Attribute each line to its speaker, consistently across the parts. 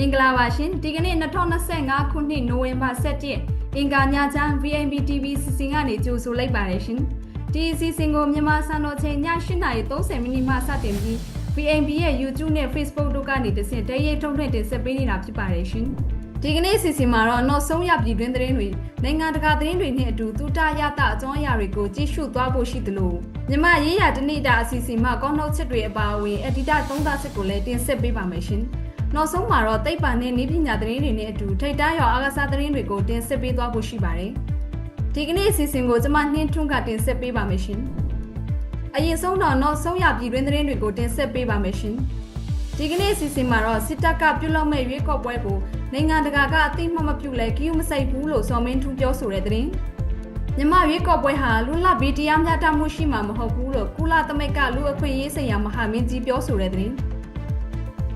Speaker 1: မင်္ဂလာပါရှင်ဒီကနေ့2025ခုနှစ်နိုဝင်ဘာ17ရက်အင်္ဂါညချမ်း VNB TV စီစဉ်ကနေကြိုဆိုလိုက်ပါတယ်ရှင်ဒီအစီအစဉ်ကိုမြန်မာစံတော်ချိန်ည8:30မိနစ်မှစတင်ပြီး VNB ရဲ့ YouTube နဲ့ Facebook တို့ကနေတဆင့်တရေထုံထွင့်တင်ဆက်ပေးနေတာဖြစ်ပါတယ်ရှင်ဒီကနေ့အစီအစဉ်မှာတော့နောက်ဆုံးရပြည်တွင်းသတင်းတွေနိုင်ငံတကာသတင်းတွေနဲ့အတူတူတရတာအကြောင်းအရာတွေကိုကြည့်ရှုသွားဖို့ရှိသလိုမြန်မာရေးရာတနေ့တာအစီအစဉ်မှာကောင်းနှုတ်ချက်တွေအပါအဝင်အဒီတာသုံးသပ်ချက်ကိုလည်းတင်ဆက်ပေးပါမယ်ရှင်။ နောက်ဆုံးမှာတော့တိတ်ပံနဲ့နည်းပညာသတင်းတွေနဲ့အတူထိတ်တန်းရောအားကစားသတင်းတွေကိုတင်ဆက်ပေးသွားဖို့ရှိပါတယ်။ဒီကနေ့အစီအစဉ်ကိုကျွန်မနှင်းထွန်းကတင်ဆက်ပေးပါမယ်ရှင်။အရင်ဆုံးတော့နောက်ဆုံးရပြည်တွင်းသတင်းတွေကိုတင်ဆက်ပေးပါမယ်ရှင်။ဒီကနေ့အစီအစဉ်မှာတော့စစ်တပ်ကပြုလုပ်မဲ့ရွေးကောက်ပွဲကိုနိုင်ငံတကာကအသိမှတ်မပြုလဲကီယူမဆိုင်ဘူးလို့စော်မင်းထူးပြောဆိုတဲ့သတင်း။မြမရွေးကောက်ပွဲဟာလူလဗီတရားမျှတမှုရှိမှာမဟုတ်ဘူးလို့ကုလသမဂ္ဂလူအခွင့်အရေးဆိုင်ရာမဟာမင်းကြီးပြောဆိုတဲ့သတင်း။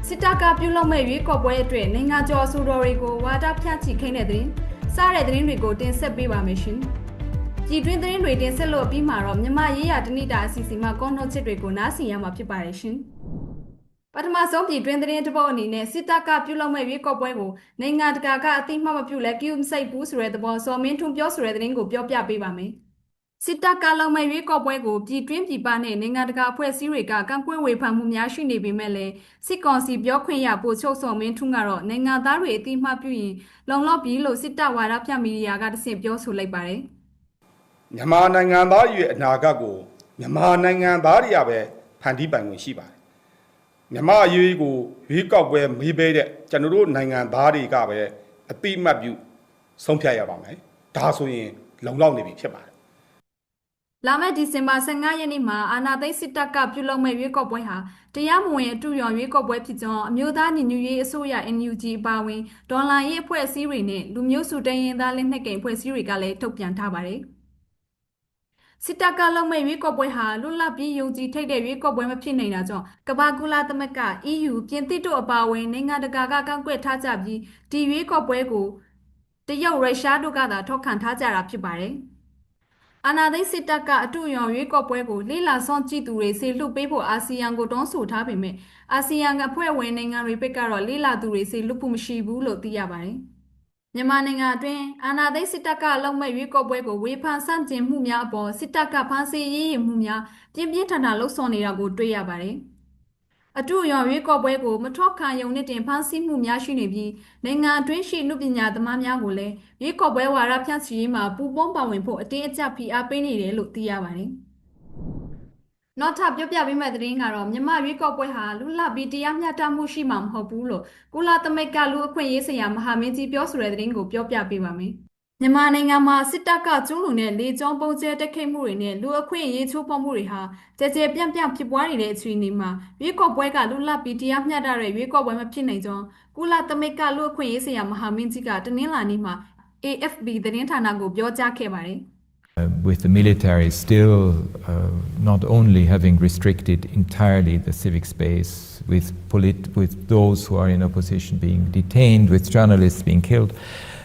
Speaker 1: စစ်တပ်ကပြုလုပ်မဲ့ရွေးကောက်ပွဲအတွက်နိုင်ငံကျော်အဆိုတော်တွေကိုဝါဒဖြန့်ချိခိုင်းတဲ့သတင်းစတဲ့သတင်းတွေကိုတင်ဆက်ပေးပါမယ်ရှင်။ကြည်တွင်းသတင်းတွေတင်ဆက်လို့ပြီးမှာတော့မြမရေးရတနိတာအစီအစဉ်မှာကောနှုတ်ချက်တွေကိုနားဆင်ရမှာဖြစ်ပါတယ်ရှင်။ပထမဆုံးပြည်တွင်းသတင်းတစ်ပုဒ်အနေနဲ့စစ်တပ်ကပြုလုပ်မဲ့ရွေးကောက်ပွဲကိုနိုင်ငံတကာကအသိမှတ်မပြုလဲကိူမစိတ်ဘူးဆိုတဲ့သဘောစော်မင်းထွန်းပြောဆိုတဲ့သတင်းကိုပြောပြပေးပါမယ်။ စစ်တပ်ကလုပ်မဲ့ရွေးကောက်ပွဲကိုပြည်တွင်းပြည်ပနဲ့နိုင်ငံတကာအဖွဲ့အစည်းတွေကကန့်ကွက်ဝေဖန်မှုများရှိနေပေမဲ့လည်းစစ်ကောင်စီပြောခွင့်ရပိုချုပ်စော်မင်းထွန်းကတော့နိုင်ငံသားတွေအသိမှတ်ပြုရင်လုံလောက်ပြီလို့စစ်တပ်ဝါဒဖြန့်မီဒီယာကတဆင့်ပြောဆိုလိုက်ပါတယ်။
Speaker 2: မြန်မာနိုင်ငံသားရဲ့အနာဂတ်ကိုမြန်မာနိုင်ငံသားတွေကပဲဖန်တီးပိုင်ခွင့်ရှိပါတယ်မြန်မာအရေးကိုရွေးကောက်ပွဲမေးပေးတဲ့ကျွန်တော်တို့နိုင်ငံသားတွေကပဲအတိအမှတ်ပြုဆုံးဖြတ်ရပါမယ်ဒါဆိုရင်လုံလောက်နေပြီဖြစ်ပါတယ်
Speaker 1: လာမယ့်ဒီဇင်ဘာ15ရက်နေ့မှာအာနာသိန်းစစ်တပ်ကပြုလုပ်မဲ့ရွေးကောက်ပွဲဟာတရားမဝင်အတူရောင်ရွေးကောက်ပွဲဖြစ်ကြောင်းအမျိုးသားညီညွတ်ရေးအစိုးရ NUG အပါအဝင်ဒေါ်လာရေးအဖွဲ့အစည်းတွေနဲ့လူမျိုးစုတိုင်းရင်းသားလက်နက်ကိုင်အဖွဲ့အစည်းတွေကလည်းထုတ်ပြန်ထားပါတယ်။စစ်တပ်ကလုံမဲ့ရွေးကောက်ပွဲဟာလွတ်လပ်ပြီးယုံကြည်ထိတ်တဲ့ရွေးကောက်ပွဲမဖြစ်နိုင်တာကြောင့်ကမ္ဘာကူလာသမဂ္ဂ EU ပြင်သစ်တို့အပါအဝင်နိုင်ငံတကာကကန့်ကွက်ထားကြပြီးဒီရွေးကောက်ပွဲကိုတရုတ်ရုရှားတို့ကသာထောက်ခံထားကြတာဖြစ်ပါတယ်။ အာနာသိန်းစစ်တပ်ကအတူရောင်ရွေးကောက်ပွဲကိုလိလာဆောင်ကြည့်သူတွေစီလှုပ်ပေးဖို့အာဆီယံကိုတောင်းဆိုထားပေမဲ့အာဆီယံကဖွဲ့ဝင်နိုင်ငံတွေဘက်ကတော့လိလာသူတွေစီလှုပ်ဖို့မရှိဘူးလို့သိရပါတယ်။မြန်မာနိုင်ငံအတွင်းအာနာသိန်းစစ်တပ်ကလုံမဲ့ရွေးကောက်ပွဲကိုဝေဖန်ဆန့်ကျင်မှုများအပေါ်စစ်တပ်ကဖမ်းဆီးရေးရမှုများပြင်းပြင်းထန်ထန်လှုပ်ဆောင်နေတာကိုတွေ့ရပါတယ်။ အတူရောင်ရွေးကောက်ပွဲကိုမထောက်ခံယုံနဲ့တင်ဖမ်းဆီးမှုများရှိနေပြီးနိုင်ငံအတွင်းရှိလူပညာသမားများကိုလည်းရွေးကောက်ပွဲဝါဒဖြန့်ချီရေးမှာပူးပေါင်းပါဝင်ဖို့အတင်းအကျပ်ဖိအားပေးနေတယ်လို့သိရပါတယ်။နောက်ထပ်ပြောပြပေးမယ့်သတင်းကတော့မြမရွေးကောက်ပွဲဟာလူလပြီးတရားမျှတမှုရှိမှာမဟုတ်ဘူးလို့ကုလသမဂ္ဂလူအခွင့်အရေးဆိုင်ရာမဟာမင်းကြီးပြောဆိုတဲ့သတင်းကိုပြောပြပေးပါမယ်။ မြန်မာနိုင်ငံမှာစစ်တပ်ကကျူးလွန်တဲ့လေကြောင်းပုံကျဲတက်ခိတ်မှုတွေနဲ့လူအခွင့်အရေးချိုးဖောက်မှုတွေဟာကြကြပြန့်ပြန့်ဖြစ်ပွားနေတဲ့အခြေအနေမှာရွေးကောက်ပွဲကလူလပ်ပြီးတရားမျှတတဲ့ရွေးကောက်ပွဲမဖြစ်နိုင်ကြောင်းကုလသမဂ္ဂလူအခွင့်အရေးဆိုင်ရာမဟာမင်းကြီးကတနင်္လာနေ့မှာ AFP သတင်းဌာနကိုပြောကြားခဲ့ပါတယ်
Speaker 3: Uh, with the military still uh, not only having restricted entirely the civic space, with, polit- with those who are in opposition being detained, with journalists being killed,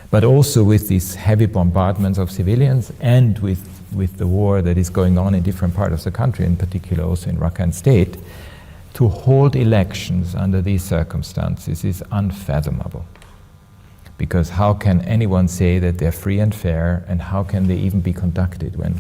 Speaker 3: but also with these heavy bombardments of civilians and with, with the war that is going on in different parts of the country, in particular also in Rakhine State, to hold elections under these circumstances is unfathomable. Because how can anyone say that they're free and fair, and how can they even be conducted when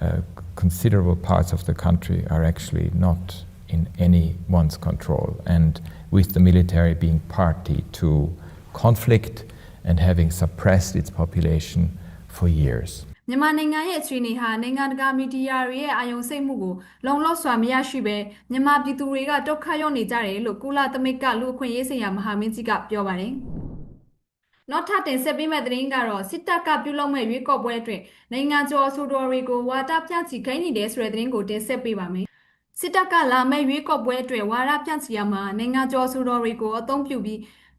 Speaker 3: uh, considerable parts of the country are actually not in anyone's control, and with the military being party to conflict and having suppressed its population for years.
Speaker 1: မြန်မာနိုင်ငံရဲ့အခြေအနေဟာနိုင်ငံတကာမီဒီယာတွေရဲ့အာရုံစိတ်မှုကိုလုံလောက်စွာမရရှိပဲမြန်မာပြည်သူတွေကဒုက္ခရောက်နေကြတယ်လို့ကုလသမဂ္ဂလူအခွင့်အရေးဆိုင်ရာမဟာမင်းကြီးကပြောပါတယ်။နောက်ထပ်တင်ဆက်ပေးမယ့်သတင်းကတော့စစ်တပ်ကပြုလုပ်မဲ့ရွေးကောက်ပွဲအတွက်နိုင်ငံကျော်အဆိုတော်တွေကိုဝါဒပြချီခိုင်းနေတယ်ဆိုတဲ့သတင်းကိုတင်ဆက်ပေးပါမယ်။စစ်တပ်ကလာမဲ့ရွေးကောက်ပွဲအတွက်ဝါဒပြချီရမှာနိုင်ငံကျော်အဆိုတော်တွေကိုအသုံးပြုပြီး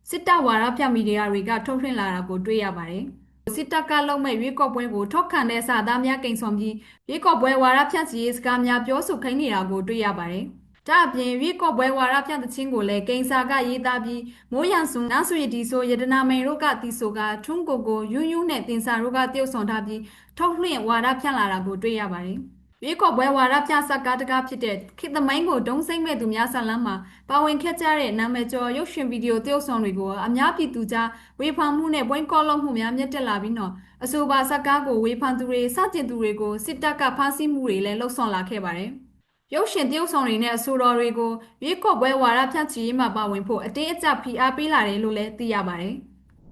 Speaker 1: စစ်တပ်ဝါဒပြမီဒီယာတွေကထုတ်လွှင့်လာတာကိုတွေ့ရပါတယ်။စစ်တပ်ကလုံမဲ့ရွေးကောက်ပွဲကိုထောက်ခံတဲ့စာသားများကိန်းဆောင်ပြီးရွေးကောက်ပွဲဝါဒဖြန့်ချီရေးစကားများပြောဆိုခိုင်းနေတာကိုတွေ့ရပါတယ်။ဒါအပြင်ရွေးကောက်ပွဲဝါဒဖြန့်သချင်းကိုလည်းကိန်းစာကရေးသားပြီးမိုးရန်စုံနာဆွေဒီဆိုယတနာမိန်တို့ကတီဆိုကထွန်းကိုကိုယူးယူးနဲ့တင်စာတို့ကတယောက်ဆောင်ထားပြီးထုတ်လွှင့်ဝါဒဖြန့်လာတာကိုတွေ့ရပါတယ်။ ရွေးကောက်ပွဲဝါဒပြဆက်ကားတကားဖြစ်တဲ့ခေတ်သမိုင်းကိုဒုံစိမ့်မဲ့သူများဆလန်းမှာပါဝင်ခဲ့ကြတဲ့နာမည်ကျော်ရုပ်ရှင်ဗီဒီယိုသရုပ်ဆောင်တွေကိုအများပြည်သူကြားဝေဖန်မှုနဲ့ပွင့်ကောလုံးမှုများမြင့်တက်လာပြီးတော့အဆိုပါဆက်ကားကိုဝေဖန်သူတွေစတင်သူတွေကိုစစ်တပ်ကဖမ်းဆီးမှုတွေလည်းလှုပ်ဆောင်လာခဲ့ပါတယ်။ရုပ်ရှင်သရုပ်ဆောင်တွေနဲ့အဆိုတော်တွေကိုရွေးကောက်ပွဲဝါဒဖြန့်ချီရေးမှာပါဝင်ဖို့အတင်းအကျပ်ဖိအားပေးလာတယ်လို့လည်းသိရပါတယ်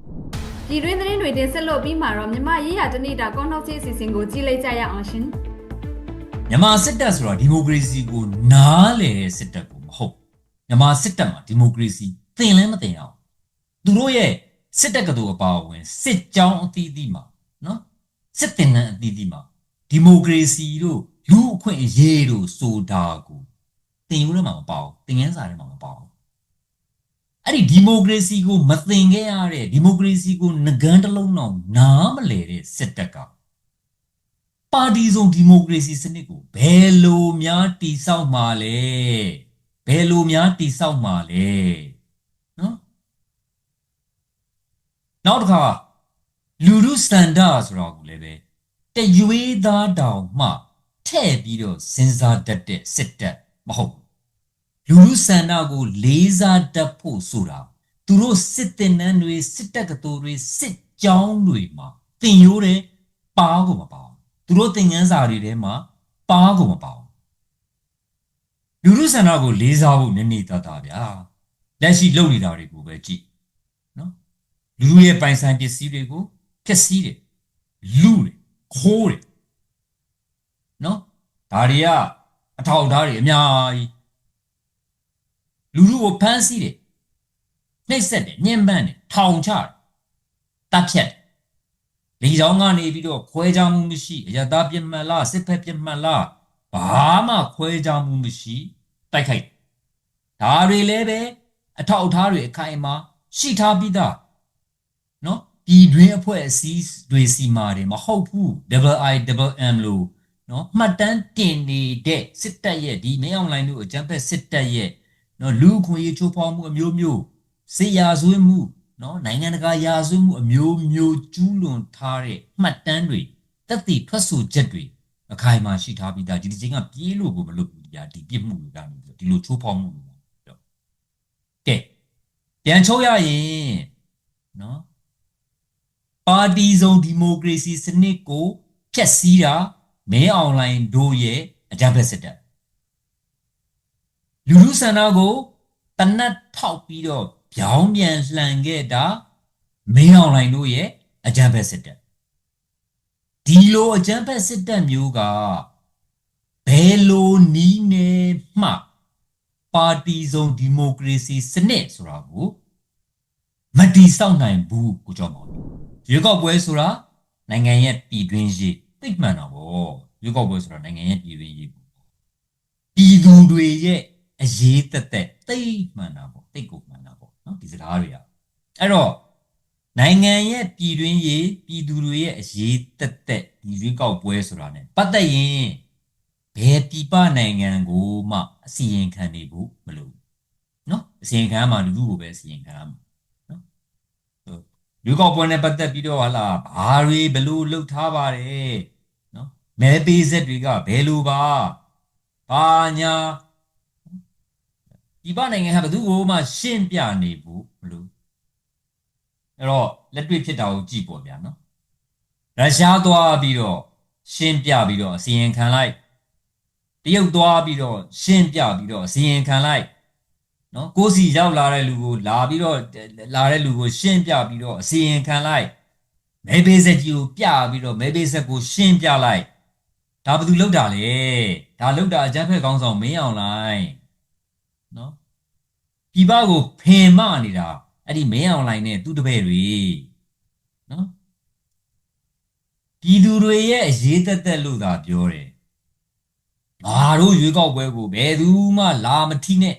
Speaker 1: ။ဒီတွင်သတင်းတွေတင်ဆက်လို့ပြီးမှာတော့မြမရေးရတနေ့တာကောနှောက်ချေအစီအစဉ်ကိုကြည့်လိုက်ကြရအောင်ရှင်။
Speaker 4: မြန်မာစစ်တပ်ဆိုတာဒီမိုကရေစီကိုနားလေတဲ့စစ်တပ်ကိုမဟုတ်မြန်မာစစ်တပ်မှာဒီမိုကရေစီသင်လည်းမသင်အောင်သူတို့ရဲ့စစ်တပ်ကတူအပါအဝင်စစ်ကြောင်းအသီးသီးမှာနော်စစ်တင်တဲ့အသီးသီးမှာဒီမိုကရေစီတို့လူအခွင့်အရေးတို့ဆိုတာကိုသင်ယူထဲမှာမပေါ့သင်ငန်းစာထဲမှာမပေါ့အဲ့ဒီဒီမိုကရေစီကိုမသင်ခဲ့ရတဲ့ဒီမိုကရေစီကိုငကန်းတစ်လုံးတော့နားမလဲတဲ့စစ်တပ်က ပါတီစုံဒီမိုကရေစီစနစ်ကိုဘယ်လိုများတည်ဆောက်မှာလဲဘယ်လိုများတည်ဆောက်မှာလဲနော်နောက်တစ်ခါလူလူစတန်ဒါဆိုတော့ကိုလည်းပဲတရွေးသားတောင်မှထဲ့ပြီးတော့စဉ်းစားတတ်တဲ့စစ်တပ်မဟုတ်ဘူးလူလူစန္ဒကိုလေးစားတတ်ဖို့ဆိုတာသူတို့စစ်တင်နန်းတွေစစ်တပ်ကတော်တွေစစ်ကြောင်းတွေမှာတင်ရိုးတယ်ပါကိုမပါဘူး သူတို့သင်ငန်းစာတွေထဲမှာပါကိုမပါဘူးလူလူဆန္ဒကိုလေးစားဖို့နည်းနည်းသားသားဗျာလက်ရှိလုပ်နေတာတွေကိုပဲကြည့်နော်လူလူရဲ့ပိုင်ဆိုင်ပစ္စည်းတွေကိုဖျက်ဆီးတယ်လူတယ်ခိုးတယ်နော်ဒါတွေကအထောက်အထားတွေအများကြီးလူလူကိုဖမ်းဆီးတယ်နှိပ်စက်တယ်ညှဉ်းပန်းတယ်ထောင်ချတယ်တပ်ဖြတ်တယ် လေကြောင်းကနေပြီးတော့ခွဲခြားမှုမရှိအရသာပြစ်မှန်လားစစ်ဖက်ပြစ်မှန်လားဘာမှခွဲခြားမှုမရှိတိုက်ခိုက်ဒါတွေလည်းပဲအထောက်အထားတွေအခိုင်အမာရှိထားပြီးသားနော်ဒီတွင်အဖွဲ့အစည်းတွေစီမာတယ်မဟုတ်ဘူး double i double m လို့နော်မှတ်တမ်းတင်နေတဲ့စစ်တပ်ရဲ့ဒီမင်းအွန်လိုင်းတို့အကြမ်းဖက်စစ်တပ်ရဲ့နော်လူခွင့်ရေးချိုးဖောက်မှုအမျိုးမျိုးစေရာဆွေးမှု နော်နိုင်ငံတကာရာဇဝတ်မှုအမျိုးမျိုးကျူးလွန်ထားတဲ့မှတ်တမ်းတွေတက်တည်ထွက်ဆိုချက်တွေအခိုင်အမာရှိထားပြီးသားဒီဒီချင်းကပြေးလို့ကိုမလုပ်ဘူးကြာဒီပြစ်မှုတွေကနေပြီးတော့ဒီလိုချိုးဖောက်မှုတွေတော့ကဲပြန်ချုပ်ရရင်နော်ပါတီစုံဒီမိုကရေစီစနစ်ကိုဖျက်ဆီးတာမဲအွန်လိုင်းတို့ရဲ့အကြမ်းဖက်စစ်တပ်လူလူဆန္ဒကိုတနတ်ထောက်ပြီးတော့ ပြောင်းပြန်လှန်ခဲ့တာမင်းအောင်လိုင်တို့ရဲ့အကြမ်းဖက်စစ်တပ်ဒီလိုအကြမ်းဖက်စစ်တပ်မျိုးကဘယ်လိုနီးနေမှပါတီစုံဒီမိုကရေစီစနစ်ဆိုတာကိုမတီဆောက်နိုင်ဘူးကိုကြောင့်ပါရွေးကောက်ပွဲဆိုတာနိုင်ငံရဲ့ပြည်တွင်းရေးသိမှန်တာဗောရွေးကောက်ပွဲဆိုတာနိုင်ငံရဲ့ပြည်တွင်းရေးပြည်သူတွေရဲ့အရေးသက်သက်သိမှန်တာဗောသိကိုမှန်တာဗော နော်ဒီစကားတွေကအဲ့တော့နိုင်ငံရဲ့ပြည်တွင်းရေးပြည်သူတွေရဲ့အရေးတက်တက်ဒီရွေးကောက်ပွဲဆိုတာ ਨੇ ပတ်သက်ရင်ဘယ်ပြည်ပနိုင်ငံကိုမှအစီရင်ခံနေဖို့မလိုဘူးနော်အစီရင်ခံမှလူလူကိုပဲအစီရင်ခံမှာနော်ဟိုရွေးကောက်ပွဲနဲ့ပတ်သက်ပြီးတော့ဟာလာဘာတွေဘလို့လှုပ်ထားပါတယ်နော်မဲပေးဆက်တွေကဘယ်လိုပါဘာညာ ဒီပနိုင်ငံဟာဘယ်သူ့ကိုမှရှင်းပြနေဘူးမလို့အဲ့တော့လက်တွေ့ဖြစ်တာကိုကြည့်ပေါ့ဗျာနော်ရုရှားသွားပြီးတော့ရှင်းပြပြီးတော့အစီရင်ခံလိုက်တရုတ်သွားပြီးတော့ရှင်းပြပြီးတော့အစီရင်ခံလိုက်နော်ကိုယ်စီရောက်လာတဲ့လူကိုလာပြီးတော့လာတဲ့လူကိုရှင်းပြပြီးတော့အစီရင်ခံလိုက်မဲဘေးဆက်ကြီးကိုပြပြီးတော့မဲဘေးဆက်ကိုရှင်းပြလိုက်ဒါဘယ်သူလောက်တာလဲဒါလောက်တာအကြမ်းဖက်ကောင်းဆောင်မင်းအောင်လိုက် နော်ပြည်ပကိုဖင်မနေတာအဲ့ဒီမင်းအောင်လိုင်းနဲ့သူ့တပည့်တွေနော်ပြည်သူတွေရဲ့အရေးသက်သက်လို့သာပြောတယ်ငါတို့ရွေးကောက်ပွဲကိုဘယ်သူမှလာမထိနဲ့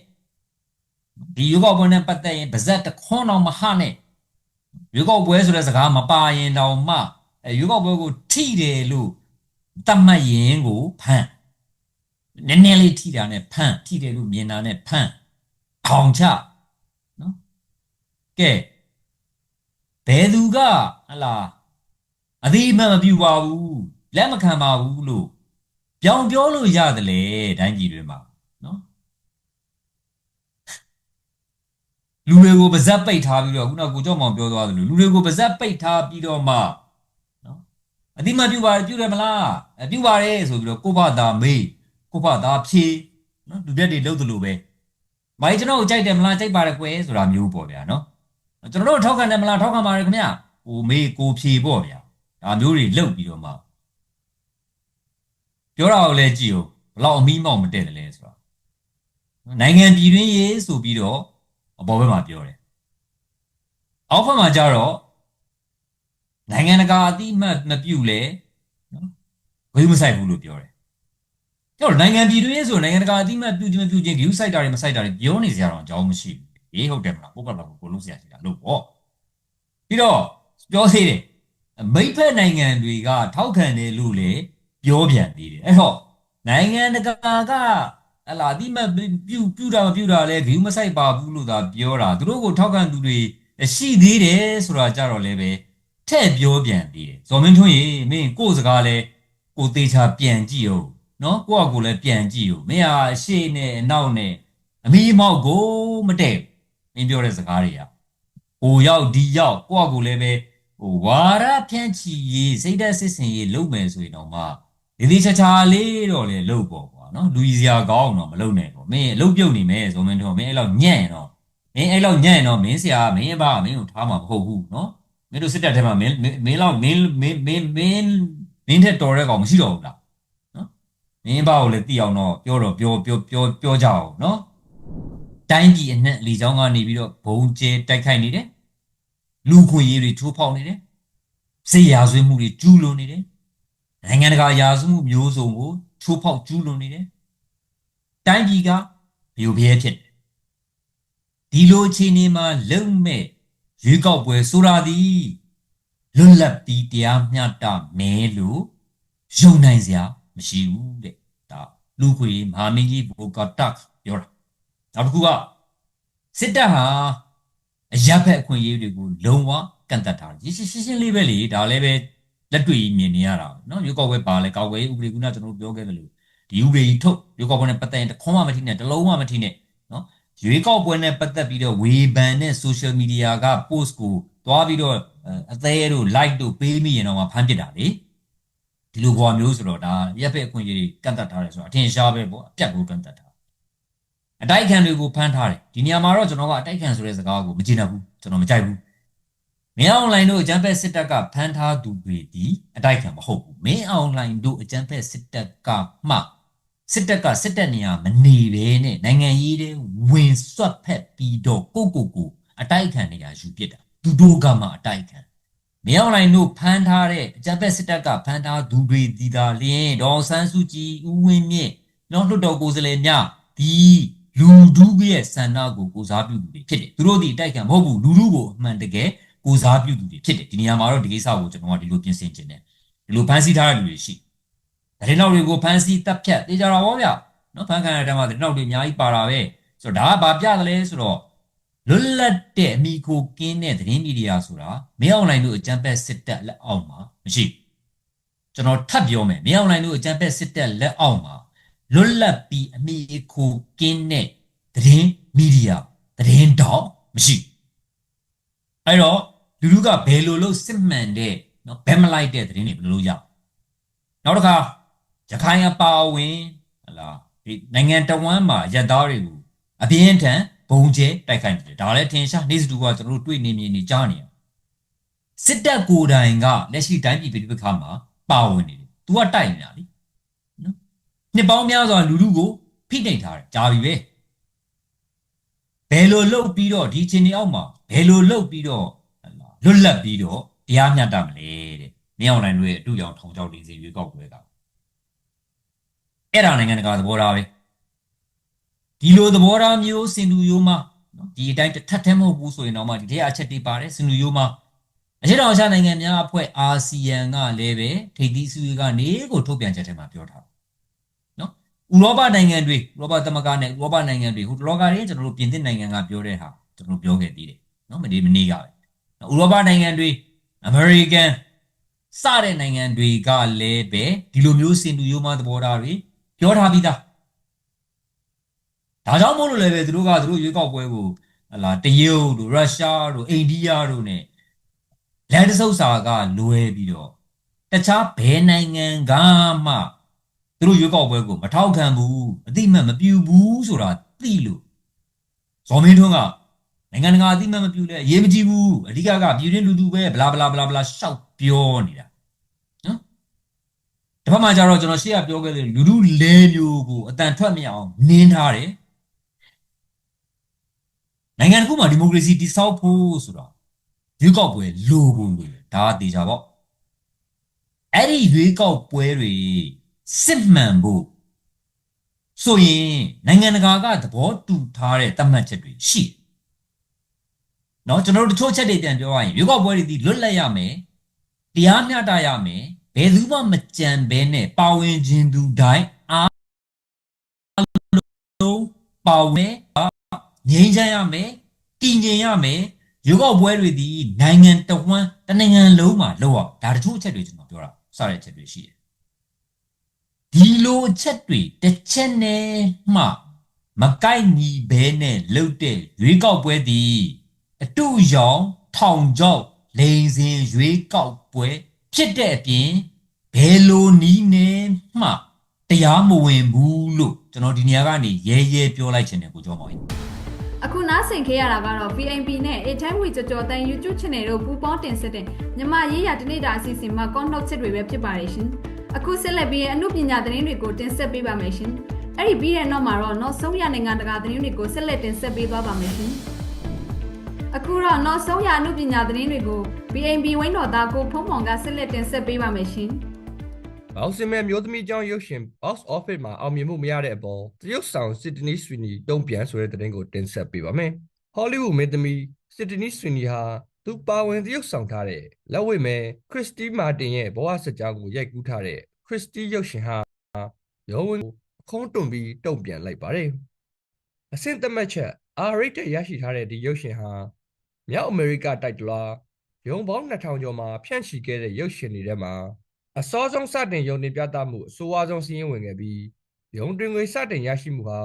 Speaker 4: ဒီရွေးကောက်ပွဲနဲ့ပတ်သက်ရင်ဗဇက်တစ်ခွန်းတော့မဟနဲ့ရွေးကောက်ပွဲဆိုတဲ့စကားမပါရင်တော့မှအဲရွေးကောက်ပွဲကိုထိတယ်လို့တတ်မှတ်ရင်ကိုဖမ်း နည်းနည်းလေးထိတာနဲ့ဖမ်းထိတယ်လို့မြင်တာနဲ့ဖမ်းထောင်ချနော်ကဲဘယ်သူကဟလာအသေးအမှန်မပြူပါဘူးလက်မခံပါဘူးလို့ပြောင်ပြောလို့ရတယ်လေတိုင်းပြည်တွေမှာနော်လူတွေကိုပါဇက်ပိတ်ထားပြီးတော့ခုနကကိုကြောက်မောင်ပြောသွားသလိုလူတွေကိုပါဇက်ပိတ်ထားပြီးတော့မှနော်အတိမပြုပါပြုတယ်မလားအပြုပါတယ်ဆိုပြီးတော့ကိုဖတာမေး ကိုဖတာဖြေနော်လူပြက်တွေလှုပ်သလိုပဲမိုင်းကျွန်တော်ကိုကြိုက်တယ်မလားကြိုက်ပါတယ်ကွယ်ဆိုတာမျိုးပေါ့ဗျာနော်ကျွန်တော်တို့ထောက်ခံတယ်မလားထောက်ခံပါတယ်ခင်ဗျကိုမေးကိုဖြေပေါ့ဗျာဒါမျိုးတွေလှုပ်ပြီးတော့မှပြောတာကိုလည်းကြည့်ဦးဘလောက်အမီးမောက်မတည့်တယ်လဲဆိုတော့နိုင်ငံပြည်တွင်းရေးဆိုပြီးတော့အပေါ်ဘက်မှာပြောတယ်အောက်ဘက်မှာကျတော့နိုင်ငံတကာအတိအမှတ်မပြုလဲနော်ဘယ်မဆိုင်ဘူးလို့ပြောတယ် ကျတော့နိုင်ငံပြည်တွင်းရေးဆိုနိုင်ငံတကာအတိအမှတ်ပြုခြင်းမပြုခြင်း view site တာတွေမ site တာတွေပြောနေကြတော့အကြောင်းမရှိဘူးအေးဟုတ်တယ်မလားပုတ်ကပ်တော့ကိုလုံးစရာရှိတာလို့ပေါ့ပြီးတော့ပြောသေးတယ်မိတ်ဖက်နိုင်ငံတွေကထောက်ခံတယ်လို့လေပြောပြန်သေးတယ်အဲ့တော့နိုင်ငံတကာကဟလာအတိမတ်ပြုပြုတာမပြုတာလဲဂယူးမဆိုင်ပါဘူးလို့သာပြောတာသူတို့ကိုထောက်ခံသူတွေရှိသေးတယ်ဆိုတာကြတော့လည်းပဲထည့်ပြောပြန်သေးတယ်ဇော်မင်းထွန်းရေမင်းကိုယ့်စကားလဲကိုသေးချာပြန်ကြည့်အောင် နော်ကိုယ့်အကိုလည်းပြန်ကြည့်အောင်မင်းဟာအရှိနဲ့အနောက်နဲ့အမီးမောက်ကိုမတည့်မင်းပြောတဲ့စကားတွေကဟိုရောက်ဒီရောက်ကိုယ့်အကိုလည်းပဲဟိုဝါရဖြန့်ချီရေးစိတ်ဓာတ်စစ်စင်ရေးလုပ်မယ်ဆိုရင်တော့မှဒီဒီချာချာလေးတော့လေလှုပ်ပေါ့ကွာနော်လူကြီးစရာကောင်းတော့မလှုပ်နဲ့ပေါ့မင်းအလုပ်ပြုတ်နေမယ်ဆိုမင်းတို့မင်းအဲ့လောက်ညံ့ရင်တော့မင်းအဲ့လောက်ညံ့ရင်တော့မင်းဆရာမင်းဘာမင်းကိုထားမှာမဟုတ်ဘူးနော်မင်းတို့စစ်တပ်ထဲမှာမင်းမင်းလောက်မင်းမင်းမင်းမင်းမင်းထက်တော်တဲ့ကောင်မရှိတော့ဘူးလားနော် မင်းဘာကိုလည်းသိအောင်တော့ပြောတော့ပြောပြောပြောပြောကြအောင်နော်တိုင်းပြည်အနှံ့လီချောင်းကနေပြီးတော့ဘုံကျဲတိုက်ခိုက်နေတယ်လူခွင့်ရေးတွေထိုးဖောက်နေတယ်စေရာဆွေးမှုတွေကျူးလွန်နေတယ်နိုင်ငံတကာရာဇဝမှုမျိုးစုံကိုချိုးဖောက်ကျူးလွန်နေတယ်။တိုင်းပြည်ကဘျိုဘျဲဖြစ်တယ်။ဒီလိုအခြေအနေမှာလုံမဲ့ရွေးကောက်ပွဲဆိုတာသည်လွတ်လပ်ပြီးတရားမျှတမဲလို့ယုံနိုင်စရာ မရှိဘူးတဲ့။ဒါလူခွေမဟာမင်းကြီးဘူကာတက်ပြောတာ။နောက်တစ်ခုကစစ်တပ်ဟာအရက်ဖက်အခွင့်အရေးတွေကိုလုံးဝကန့်သတ်ထားတယ်။ရှင်းရှင်းရှင်းလေးပဲလေဒါလည်းပဲ လက်တွေ့မြင်နေရတာเนาะရွေးကောက်ပွဲပါလဲကောက်ပွဲဥပဒေကုနာကျွန်တော်တို့ပြောခဲ့တယ်လို့ဒီဥပဒေကြီးထုတ်ရွေးကောက်ပွဲနဲ့ပတ်သက်ရင်တခွန်းမှမထိနဲ့တလုံးမှမထိနဲ့เนาะရွေးကောက်ပွဲနဲ့ပတ်သက်ပြီးတော့ဝေဖန်တဲ့ social media က post ကိုသွားပြီးတော့အသေးတို့ like တို့ပေးမိရင်တော့မှဖမ်းပစ်တာလေ ဒီလိုဘွာမျိုးဆိုတော့ဒါရက်ဖက်အခွင့်အရေးတွေကန့်တတ်ထားတယ်ဆိုတော့အထင်ရှားပဲပေါ့အပြတ်ကိုကန့်တတ်ထားအတိုက်ခံတွေကိုဖမ်းထားတယ်ဒီနေရာမှာတော့ကျွန်တော်ကအတိုက်ခံဆိုတဲ့စကားကိုမကျေနပ်ဘူးကျွန်တော်မကြိုက်ဘူးမင်းအွန်လိုင်းတို့အကြမ်းဖက်စစ်တပ်ကဖမ်းထားသူတွေဒီအတိုက်ခံမဟုတ်ဘူးမင်းအွန်လိုင်းတို့အကြမ်းဖက်စစ်တပ်ကမှစစ်တပ်ကစစ်တပ်နေရာမနေဘဲနဲ့နိုင်ငံရေးတွေဝင်ဆွတ်ဖက်ပြီးတော့ကိုကိုကိုအတိုက်ခံနေရာယူပစ်တာသူတို့ကမှအတိုက်ခံ မင်းအွန်လိုင်းတို့ဖမ်းထားတဲ့အကြမ်းဖက်စစ်တပ်ကဖမ်းထားသူတွေဒီသာလျင်ဒေါ်ဆန်းစုကြည်ဦးဝင်းမြင့်နော်လွှတ်တော်ကိုယ်စားလှယ်များဒီလူဒုရဲ့ဆန္ဒကိုကိုစားပြုသူတွေဖြစ်တယ်သူတို့ဒီအတိုက်ခံမဟုတ်ဘူးလူလူကိုအမှန်တကယ်ကိုစားပြုသူတွေဖြစ်တယ်ဒီနေရာမှာတော့ဒီကိစ္စကိုကျွန်တော်ကဒီလိုပြင်ဆင်ခြင်းတယ်ဒီလိုဖန်ဆီးထားတဲ့လူတွေရှိဒါတွေနောက်တွေကိုဖန်ဆီးတပ်ဖြတ်တေးကြတာပေါ့ဗျာနော်ဖန်ခံရတဲ့မှာဒီနောက်တွေအများကြီးပါတာပဲဆိုတော့ဒါကဘာပြတယ်လဲဆိုတော့ လွတ်လပ်တဲ့အမိကိုကင်းတဲ့သတင်းမီဒီယာဆိုတာမင်းအွန်လိုင်းတို့အကြံဖက်စစ်တပ်လက်အောက်မှာမရှိကျွန်တော်ထပ်ပြောမယ်မင်းအွန်လိုင်းတို့အကြံဖက်စစ်တပ်လက်အောက်မှာလွတ်လပ်ပြီးအမိကိုကင်းတဲ့သတင်းမီဒီယာသတင်းတော့မရှိအဲ့တော့လူလူကဘယ်လိုလုပ်စစ်မှန်တဲ့နော်ဘက်မလိုက်တဲ့သတင်းတွေဘယ်လိုလုပ်ရနောက်တစ်ခါရခိုင်အပါအဝင်ဟလာဒီနိုင်ငံတော်ဝန်မှာရက်သားတွေကိုအပြင်းထန် ဘုံကျဲတိုက်ခိုက်နေတယ်ဒါလည်းထင်ရှားနေစတူကကျွန်တော်တို့တွေ့နေမြင်နေကြားနေရစစ်တပ်ကိုယ်တိုင်ကလက်ရှိတိုင်းပြည်ပြည်ပခါမှာပါဝင်နေတယ်။ तू ကတိုက်နေတာလीနော်နှစ်ပေါင်းများစွာလူလူကိုဖိနှိပ်ထားတယ်ကြားပြီပဲဘယ်လိုလုပ်ပြီးတော့ဒီအချိန်အောက်မှာဘယ်လိုလုပ်ပြီးတော့လွတ်လပ်ပြီးတော့တရားမျှတမလဲတဲ့။မြောင်လိုင်းတို့ရဲ့အတူရောင်ထောင်ချောက်လေးစီရွေးကောက်ပွဲကအဲ့ဒါနိုင်ငံတကာသဘောထားပဲ။ ဒီလိုသဘောထားမျိုးစင်တူယိုမှာနော်ဒီအတိုင်းတစ်ထပ်ထဲမဟုတ်ဘူးဆိုရင်တော့မှဒီထဲအချက်တွေပါတယ်စင်တူယိုမှာအရှေ့တောင်အာရှနိုင်ငံများအဖွဲ့အာဆီယံကလည်းပဲထိပ်သီးစုရေးကနေကိုထုတ်ပြန်ချက်ထဲမှာပြောထားတယ်နော်ဥရောပနိုင်ငံတွေဥရောပသမဂ္ဂနဲ့ဥရောပနိုင်ငံတွေဟိုတလောကလေးကျွန်တော်တို့ပြင်သစ်နိုင်ငံကပြောတဲ့ဟာကျွန်တော်တို့ပြောခဲ့သေးတယ်နော်မဒီမနေ့ကပဲဥရောပနိုင်ငံတွေအမေရိကန်စတဲ့နိုင်ငံတွေကလည်းပဲဒီလိုမျိုးစင်တူရိုးမသဘောထားတွေပြောထားပြီးသား ဒါကြောင့်မို့လို့လည်းပဲသူတို့ကသူတို့ရွေးကောက်ပွဲကိုဟလာတရုတ်တို့ရုရှားတို့အိန္ဒိယတို့ ਨੇ လန်တဆုပ်စာကလွဲပြီးတော့တခြားဘယ်နိုင်ငံကမှသူတို့ရွေးကောက်ပွဲကိုမထောက်ခံဘူးအတိမတ်မပြူဘူးဆိုတာသိလို့ဇော်မင်းထွန်းကနိုင်ငံတကာအတိမတ်မပြူလဲအရေးမကြီးဘူးအဓိကကပြည်တွင်းလူလူပဲဘလာဘလာဘလာဘလာရှောက်ပြောနေတာနော်တစ်ဖက်မှာကျတော့ကျွန်တော်ရှေ့ကပြောခဲ့တဲ့လူလူလဲမျိုးကိုအတန်ထွက်မရအောင်နင်းထားတယ် နိုင်ငံတစ်ခုမှာဒီမိုကရေစီတည်ဆောက်ဖို့ဆိုတော့ ရွေးကောက်ပွဲလိုကုန်လို့ဒါကတေချာပေါ့အဲ့ဒီရွေးကောက်ပွဲတွေစစ်မှန်ဖို့ဆိုရင်နိုင်ငံတကာကသဘောတူထားတဲ့သတ်မှတ်ချက်တွေရှိတယ်เนาะကျွန်တော်တို့တချို့ချက်တွေပြန်ပြောရရင်ရွေးကောက်ပွဲတွေဒီလွတ်လပ်ရမယ်တရားမျှတရမယ်ဘယ်သူမှမကြံဘဲနဲ့ပါဝင်ခြင်းသူတိုင်းအားလုံးပါဝင် ငြိမ်းချမ်းရမယ်တည်ငြိမ်ရမယ်ရုပ်ောက်ပွဲတွေဒီနိုင်ငံတဝန်းတနိုင်ငံလုံးမှာလောက်အောင်ဒါတချို့အချက်တွေကျွန်တော်ပြောတာစတဲ့အချက်တွေရှိတယ်ဒီလိုအချက်တွေတစ်ချက်နဲ့မှမကိုက်ညီဘဲနဲ့လှုပ်တဲ့ရွေးကောက်ပွဲဒီအတူရောင်ထောင်ချောက်လိန်စင်ရွေးကောက်ပွဲ ဖြစ်တဲ့အပြင်ဘယ်လိုနီးနေမှတရားမဝင်ဘူးလို့ကျွန်တော်ဒီနေရာကနေရဲရဲပြောလိုက်ချင်တယ်ကိုကျော်မောင်ကြီး
Speaker 1: အခုနားဆင်ခဲ့ရတာကတော့ VNP နဲ့ A Time with ကြော်ကြော်တန် YouTube Channel တို့ပူးပေါင်းတင်ဆက်တဲ့မြမရေးရတနေ့တာအစီအစဉ်မှာကောနှုတ်ချက်တွေပဲဖြစ်ပါတယ်ရှင်။အခုဆက်လက်ပြီးအမှုပညာသတင်းတွေကိုတင်ဆက်ပေးပါမယ်ရှင်။အဲ့ဒီပြီးတဲ့နောက်မှာတော့နောက်ဆုံးရနိုင်ငံတကာသတင်းတွေကိုဆက်လက်တင်ဆက်ပေးသွားပါမယ်ရှင်။အခုတော့နောက်ဆုံးရအမှုပညာသတင်းတွေကို BNB ဝင်းတော်သားကိုဖုံးဖောင်ကဆက်လက်တင်ဆက်ပေးပါမယ်ရှင်။
Speaker 5: ဘောက်စင်မဲ့မျိုးသမီးကျောင်းရုပ်ရှင် box office မှာအောင်မြင်မှုမရတဲ့အပေါ်တရုတ်ဆောင်စစ်တနီဆွီနီတုံ့ပြန်ဆိုတဲ့သတင်းကိုတင်ဆက်ပေးပါမယ်။ Hollywood မင်းသမီးစစ်တနီဆွီနီဟာသူပါဝင်တရုတ်ဆောင်ထားတဲ့လက်ဝိမဲ့ခရစ်စတီမာတင်ရဲ့ဘဝစကြာကိုရိုက်ကူးထားတဲ့ခရစ်စတီရုပ်ရှင်ဟာရုံးဝင်ကိုအခုံးတွန်ပြီးတုံ့ပြန်လိုက်ပါတယ်။အဆင့်သတ်မှတ်ချက် R rated ရရှိထားတဲ့ဒီရုပ်ရှင်ဟာမြောက်အမေရိကတိုက်တလားရုံပေါင်း2000ကျော်မှာဖြန့်ချီခဲ့တဲ့ရုပ်ရှင်တွေထဲမှာ အစောဆုံးစတင်ရုံတင်ပြသမှုအဆိုအဝါဆုံးစီးရင်ဝင်ခဲ့ပြီးရုံတွင်ငွေစတင်ရရှိမှုဟာ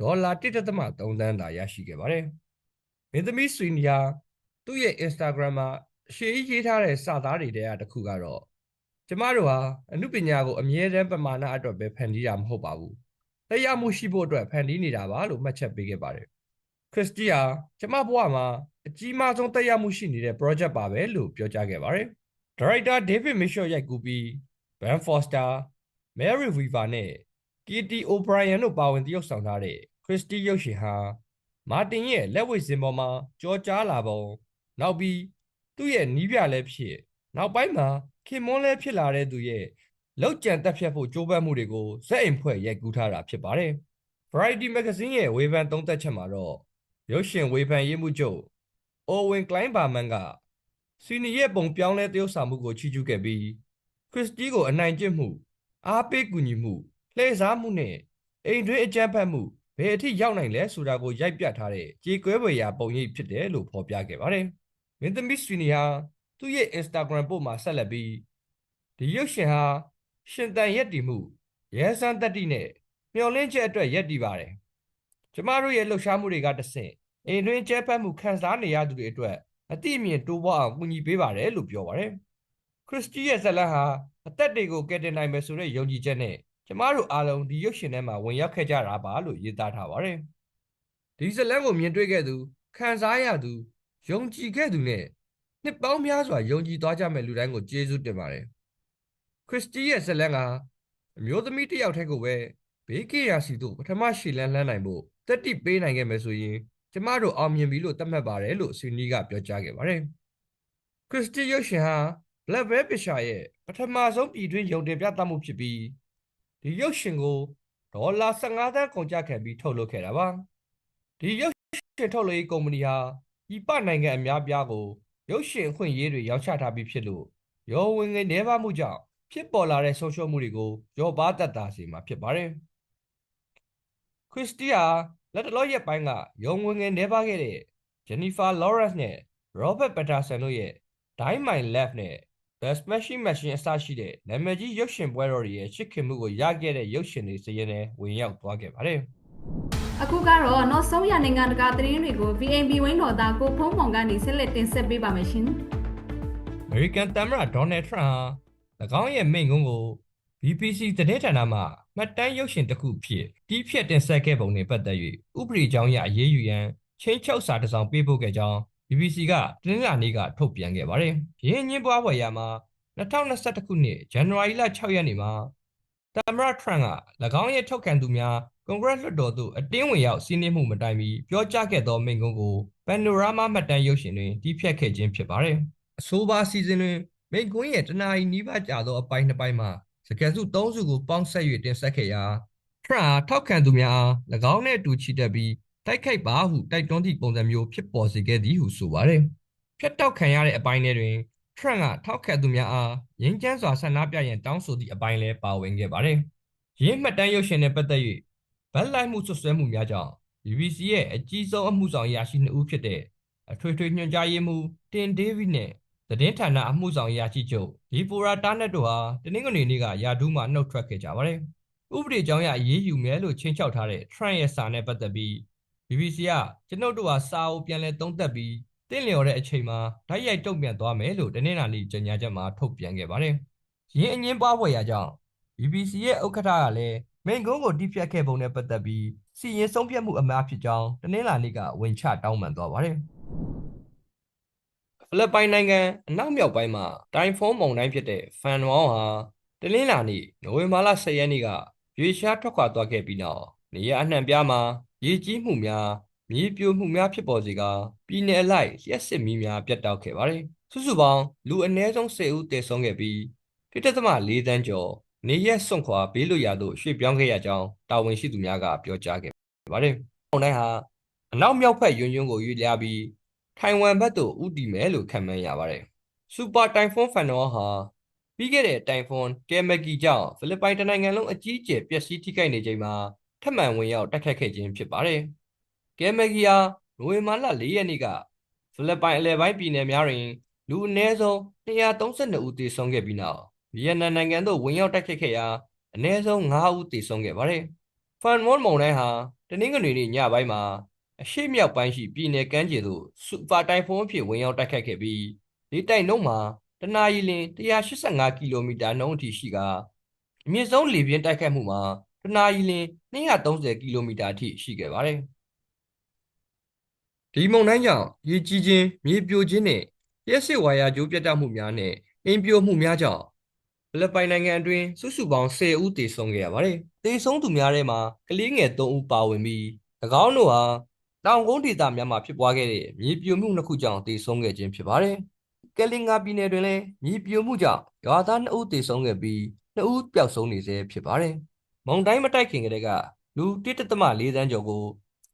Speaker 5: ဒေါ်လာ1.3သန်းသာရရှိခဲ့ပါတယ်။မင်းသမီးဆွီနီယာသူ့ရဲ့ Instagram မှာအရှိရေးထားတဲ့စာသားတွေထဲကတစ်ခုကတော့ကျမတို့ဟာအမှုပညာကိုအမြဲတမ်းပမာဏအတွက်ပဲဖန်တီးတာမဟုတ်ပါဘူး။တရားမှုရှိဖို့အတွက်ဖန်တီးနေတာပါလို့မှတ်ချက်ပေးခဲ့ပါတယ်။ခရစ်စတီယာကျမဘဝမှာအကြီးမားဆုံးတရားမှုရှိနေတဲ့ project ပါပဲလို့ပြောကြားခဲ့ပါတယ်။ ဒါရိုက်တာဒေးဗစ်မစ်ရှော့ရိုက်ကူးပြီးဘန်ဖော့စတာမဲရီဗီဗာနဲ့ကီတီအိုဘရိုင်ယန်တို့ပါဝင်တရုပ်ဆောင်ထားတဲ့ခရစ်စတီရုပ်ရှင်ဟာမာတင်ရဲ့လက်ဝှေ့စင်ပေါ်မှာကြော်ကြားလာပုံနောက်ပြီးသူ့ရဲ့နီးပြလည်းဖြစ်နောက်ပိုင်းမှာခင်မွန်းလည်းဖြစ်လာတဲ့သူရဲ့လောက်ကြံတက်ဖြတ်ဖို့ကြိုးပမ်းမှုတွေကိုဇက်အိမ်ဖွဲ့ရိုက်ကူးထားတာဖြစ်ပါတယ်။ Variety Magazine ရဲ့ဝေဖန်သုံးသပ်ချက်မှာတော့ရုပ်ရှင်ဝေဖန်ရေးမှုချုပ်အိုဝင်ကလိုင်းဘာမန်က စီနီရဲ့ပုံပြောင်းလဲတရုပ်ဆောင်မှုကိုချီးကျူးခဲ့ပြီးခရစ်စတီကိုအနိုင်ကျင့်မှု အားပေးကူညီမှုလှည့်စားမှုနဲ့အိမ်တွင်းအကြမ်းဖက်မှုဘယ်အထိရောက်နိုင်လဲဆိုတာကိုရိုက်ပြထားတဲ့ကြေကွဲပွေရာပုံရိပ်ဖြစ်တယ်လို့ဖော်ပြခဲ့ပါတယ်။မင်းသမီးစီနီဟာသူ့ရဲ့ Instagram ပို့မှာဆက်လက်ပြီးဒီရုပ်ရှင်ဟာရှင်တန်ရက်တည်မှုရဲစမ်းတက်တိနဲ့မျော်လင့်ချက်အတွက်ရက်တည်ပါတယ်။ကျမတို့ရဲ့လှုပ်ရှားမှုတွေကတဆင့်အိမ်တွင်းကျဲဖက်မှုခံစားနေရသူတွေအတွက် အတိအမြင်တိုးပွားအောင်ကူညီပေးပါတယ်လို့ပြောပါတယ်။ခရစ်စတီရဲ့ဇလန်ဟာအသက်တွေကိုကယ်တင်နိုင်မယ်ဆိုတဲ့ယုံကြည်ချက်နဲ့ကျမတို့အားလုံးဒီရုပ်ရှင်ထဲမှာဝင်ရောက်ခဲ့ကြတာပါလို့ရေးသားထားပါတယ်။ဒီဇလန်ကိုမြင်တွေ့ခဲ့သူခံစားရသူယုံကြည်ခဲ့သူနဲ့နှစ်ပေါင်းများစွာယုံကြည်သွားကြမဲ့လူတိုင်းကိုကျေးဇူးတင်ပါတယ်။ခရစ်စတီရဲ့ဇလန်ကအမျိုးသမီးတစ်ယောက်တည်းကိုပဲဘေးကင်းရာစီတို့ပထမရှိလန်းလှမ်းနိုင်ဖို့တက်တိပေးနိုင်ခဲ့မယ်ဆိုရင် ကျမတို့အောင်မြင်ပြီလို့သတ်မှတ်ပါတယ်လို့ဆွေနီးကပြောကြားခဲ့ပါတယ်။ခရစ်စတီရုပ်ရှင်ဟာ Black Bear Picture ရဲ့ပထမဆုံးပြည်တွင်းရုံတင်ပြသမှုဖြစ်ပြီးဒီရုပ်ရှင်ကိုဒေါ်လာ15သန်းကုန်ကျခံပြီးထုတ်လုပ်ခဲ့တာပါ။ဒီရုပ်ရှင်ထုတ်လုပ်ရေးကုမ္ပဏီဟာဤပနိုင်ငံအများပြားကိုရုပ်ရှင်အခွင့်အရေးတွေရောင်းချထားပြီးဖြစ်လို့ရောဝင်ငွေနှဲပါမှုကြောင့်ဖြစ်ပေါ်လာတဲ့ဆုံးရှုံးမှုတွေကိုရောပါတတ်တာစီမှာဖြစ်ပါတယ်။ခရစ်စတီယာ လက်တလောရက်ပိုင်းကရုံဝင်ငယ်နေပါခဲ့တဲ့ဂျန်နီဖာလော်ရန့်နဲ့ရောဘတ်ပက်တာဆန်တို့ရဲ့ Dine My Left နဲ့ The Smashing Machine အစရှိတဲ့နာမည်ကြီးရုပ်ရှင်ပွဲတော်တွေရဲ့ချစ်ခင်မှုကိုရခဲ့တဲ့ရုပ်ရှင်တွေစရင်နဲ့ဝင်ရောက်သွားခဲ့ပါတယ်
Speaker 1: အခုကတော့နောက်ဆုံးရနိုင်ငံတကာသတင်းတွေကို VAB ဝင်းတော်သားကိုဖုံးမောင်ကနေဆက်လက်တင်ဆက်ပေးပါမယ်ရှင်။
Speaker 5: American သမ္မတ Donald Trump ဟာ၎င်းရဲ့မိန့်ခွန်းကို BBC သတင်းဌာနမှ မှတ်တမ်းရုပ်ရှင်တစ်ခုဖြစ်တီးဖြတ်တင်ဆက်ခဲ့ပုံနဲ့ပတ်သက်၍ဥပဒေကြောင်းအရအရေးယူရန်ချင်းချုပ်စာတစ်စောင်ပေးပို့ခဲ့ကြောင်း BBC ကတင်းလာနေ့ကထုတ်ပြန်ခဲ့ပါတယ်။ရင်းညင်းပွားဖွယ်ရာမှာ2021ခုနှစ်ဇန်နဝါရီလ6ရက်နေ့မှာသမ္မတ Trump က၎င်းရဲ့ထုတ်ခံသူများကွန်ဂရက်လွှတ်တော်သို့အတင်းဝင်ရောက်စီးနင်းမှုမတိုင်မီပြောကြားခဲ့သောမိန့်ခွန်းကို Panorama မှတ်တမ်းရုပ်ရှင်တွင်တီးဖြတ်ခဲ့ခြင်းဖြစ်ပါတယ်။အဆိုပါစီဇန်တွင်မိန့်ခွန်းရဲ့တနာရီနီးပါးကြာသောအပိုင်းနှစ်ပိုင်းမှာ စကားစု၃စုကိုပေါင်းဆက်၍တင်ဆက်ခဲ့ရာ Trump ထောက်ခံသူများအား၎င်းနှင့်အတူချီတက်ပြီးတိုက်ခိုက်ပါဟုတိုက်တွန်းသည့်ပုံစံမျိုးဖြစ်ပေါ်စေခဲ့သည်ဟုဆိုပါတယ်။ဖျက်တောက်ခံရတဲ့အပိုင်းထဲတွင် Trump ကထောက်ခံသူများအားငြိမ်းချမ်းစွာဆန္ဒပြရန်တောင်းဆိုသည့်အပိုင်းလည်းပါဝင်ခဲ့ပါတယ်။ရင်းမှတ်တမ်းရုပ်ရှင်နဲ့ပတ်သက်၍ဗတ်လိုက်မှုဆွဆွဲမှုများကြောင့် BBC ရဲ့အကြီးဆုံးအမှုဆောင်အရာရှိနှစ်ဦးဖြစ်တဲ့အထွေထွေညွှန်ကြားရေးမှူးတင်ဒေးဗစ်နဲ့ သတင်းဌာနအမှုဆောင်အရာရှိချုပ်ဒီပိုရာတာနက်တို့ဟာတနင်္ဂနွေနေ့ကယာဒူးမှနှုတ်ထွက်ခဲ့ကြပါတယ်။ဥပဒေကြောင်းအရအရေးယူမယ်လို့ချင်းချောက်ထားတဲ့ Trump ရဲ့စာနဲ့ပတ်သက်ပြီး BBC ကကျွန်ုပ်တို့ဟာစာအုပ်ပြန်လည်သုံးသပ်ပြီးတင့်လျော်တဲ့အချိန်မှာဓာတ်ရိုက်တုံ့ပြန်သွားမယ်လို့တနင်္လာနေ့ကြေညာချက်မှာထုတ်ပြန်ခဲ့ပါတယ်။ရင်းအငင်းပွားဖွယ်ရာကြောင့် BBC ရဲ့ဥက္ကဋ္ဌကလည်းမိန်ကုန်းကိုတိပြတ်ခဲ့ပုံနဲ့ပတ်သက်ပြီးစီရင်ဆုံးဖြတ်မှုအမှားဖြစ်ကြောင်းတနင်္လာနေ့ကဝန်ချတောင်းပန်သွားပါတယ်။ ဖိလစ်ပိုင်နိုင်ငံအနောက်မြောက်ပိုင်းမှာတိုင်ဖွန်းမုန်တိုင်းဖြစ်တဲ့ဖန်ဝေါဟာတနင်္လာနေ့နိုဝင်ဘာလ10ရက်နေ့ကရွေရှားထွက်ခွာသွားခဲ့ပြီးနောက်နေရအနှံ့ပြားမှာရေကြီးမှုများမြေပြိုမှုများဖြစ်ပေါ်စေကာပြည်내အလိုက်လျှက်စစ်မီးများပြတ်တောက်ခဲ့ပါတယ်။စုစုပေါင်းလူအနည်းဆုံး10ဦးသေဆုံးခဲ့ပြီး1.4တန်းကျော်နေရက်စွန့်ခွာဘေးလွတ်ရာသို့ရွှေ့ပြောင်းခဲ့ရကြောင်းတာဝန်ရှိသူများကပြောကြားခဲ့ပါတယ်။မုန်တိုင်းဟာအနောက်မြောက်ဘက်ယွန်းယွန်းကိုရွေ့လျားပြီး ထိုင်ဝမ်ဘက်သို့ဦးတည်မယ်လို့ခန့်မှန်းရပါတယ်။စူပါတိုင်ဖွန်းဖန်နောဟာပြီးခဲ့တဲ့တိုင်ဖွန်းကဲမဂီကြောင့်ဖိလစ်ပိုင်တနိုင်ငံလုံးအကြီးအကျယ်ပျက်စီးထိခိုက်နေချိန်မှာထပ်မံဝင်ရောက်တိုက်ခတ်ခဲ့ခြင်းဖြစ်ပါတယ်။ကဲမဂီဟာနိုဝင်ဘာလ4ရက်နေ့ကဖိလစ်ပိုင်အလယ်ပိုင်းပြည်နယ်များတွင်လူအနည်းဆုံး132ဦးသေဆုံးခဲ့ပြီးနောက်ဗီယက်နမ်နိုင်ငံသို့ဝင်ရောက်တိုက်ခတ်ခဲ့ရာအနည်းဆုံး9ဦးသေဆုံးခဲ့ပါတယ်။ဖန်မွန်မုန်တိုင်းဟာတနင်္ဂနွေနေ့ညပိုင်းမှာ အရှိမြောက်ပိုင်းရှိပြည်နယ်ကမ်းခြေသို့စူပါတိုင်ဖွန်းအဖြစ်ဝင်ရောက်တိုက်ခတ်ခဲ့ပြီးလေတိုက်နှုန်းမှာတနအီလ185ကီလိုမီတာနှုန်းအထိရှိကာအမြင့်ဆုံးလေပြင်းတိုက်ခတ်မှုမှာတနအီလ230ကီလိုမီတာအထိရှိခဲ့ပါတယ်။ဒီမုန်တိုင်းကြောင့်ရေကြီးခြင်းမြေပြိုခြင်းနဲ့လျှက်စစ်ဝါယာကြိုးပြတ်တောက်မှုများနဲ့အိမ်ပြိုမှုများကြောင့်ဖိလစ်ပိုင်နိုင်ငံအတွင်းစုစုပေါင်း10ဦးသေဆုံးခဲ့ရပါတယ်။သေဆုံးသူများထဲမှာကလေးငယ်3ဦးပါဝင်ပြီး၎င်းတို့ဟာ တောင်ကုန်းဒေသများမှာဖြစ်ပွားခဲ့တဲ့မြေပြိုမှုနှစ်ခုကြောင့်သေဆုံးခဲ့ခြင်းဖြစ်ပါတယ်။ကယ်လင်ဂါပြည်နယ်တွင်လည်းမြေပြိုမှုကြောင့်ရွာသား2ဦးသေဆုံးခဲ့ပြီး2ဦးပျောက်ဆုံးနေဆဲဖြစ်ပါတယ်။မုန်တိုင်းမတိုက်ခင်ကတည်းကလူ1.4တန်းကျော်ကို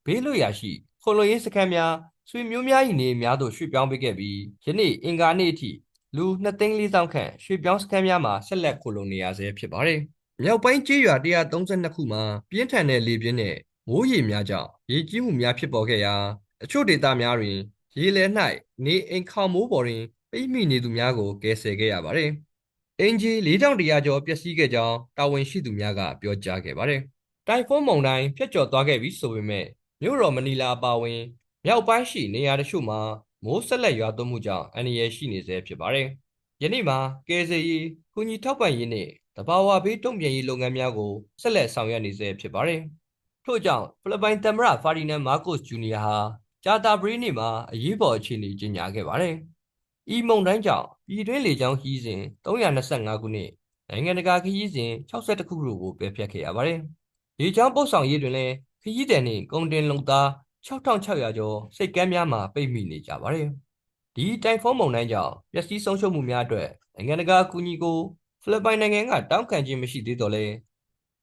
Speaker 5: ဘေးလွတ်ရာရှိခိုလိုရေးစခန်းများဆွေမျိုးများ၏နေအိမ်များသို့ရွှေ့ပြောင်းပေးခဲ့ပြီးယနေ့အင်္ဂါနေ့အထိလူ2သိန်း4,000ခန့်ရွှေ့ပြောင်းစခန်းများမှာဆက်လက်ခိုလုံနေရဆဲဖြစ်ပါတယ်။မြောက်ပိုင်းကျေးရွာ132ခုမှာပြင်းထန်တဲ့လေပြင်းနဲ့ မိုးရေများကြောင့်ရေကြီးမှုများဖြစ်ပေါ်ခဲ့ရာအချို့ဒေသများတွင် ရေလယ်၌နေအိမ်ခေါင်မိုးပေါ်တွင်ပိတ်မိနေသူများကိုကယ်ဆယ်ခဲ့ရပါတယ်။အင်ဂျီ4100ကျော်ပျက်စီးခဲ့ကြောင်းတာဝန်ရှိသူများကပြောကြားခဲ့ပါတယ်။တိုင်ဖွန်းမုန်တိုင်းဖျက်ကျော်သွားခဲ့ပြီးဆိုပေမဲ့မြို့တော်မနီလာအပါအဝင်မြောက်ပိုင်းရှိနေရာတချို့မှာမိုးဆက်လက်ရွာသွန်းမှုကြောင့်အန္တရာယ်ရှိနေဆဲဖြစ်ပါတယ်။ယနေ့မှာကယ်ဆယ်ရေး၊ကုညီထောက်ပံ့ရေးနဲ့တဘာဝဘေးတုံ့ပြန်ရေးလုပ်ငန်းများကိုဆက်လက်ဆောင်ရွက်နေဆဲဖြစ်ပါတယ်။ ထို့ကြောင့်ဖိလစ်ပိုင်သမ္မတဖာဒီနန်မာကိုစ်ဂျူနီယာဟာဂျာတာဘရီနေ့မှာအရေးပေါ်အခြေအနေကြေညာခဲ့ပါတယ်။ဤမုန်တိုင်းကြောင့်ပြည်တွင်းလေကြောင်းခီးစဉ်325ခုနှစ်နိုင်ငံတကာခရီးစဉ်62ခုတို့ကိုပယ်ဖျက်ခဲ့ရပါတယ်။လေကြောင်းပို့ဆောင်ရေးတွင်လည်းခရီးသည်နှင့်ကုန်တင်လုံသား6600ကျော်စိတ်ကမ်းများမှာပိတ်မိနေကြပါတယ်။ဒီတိုင်ဖွန်းမုန်တိုင်းကြောင့်ပျက်စီးဆုံးရှုံးမှုများအတွက်နိုင်ငံတကာအကူအညီကိုဖိလစ်ပိုင်နိုင်ငံကတောင်းခံခြင်းမရှိသေးတော့လဲ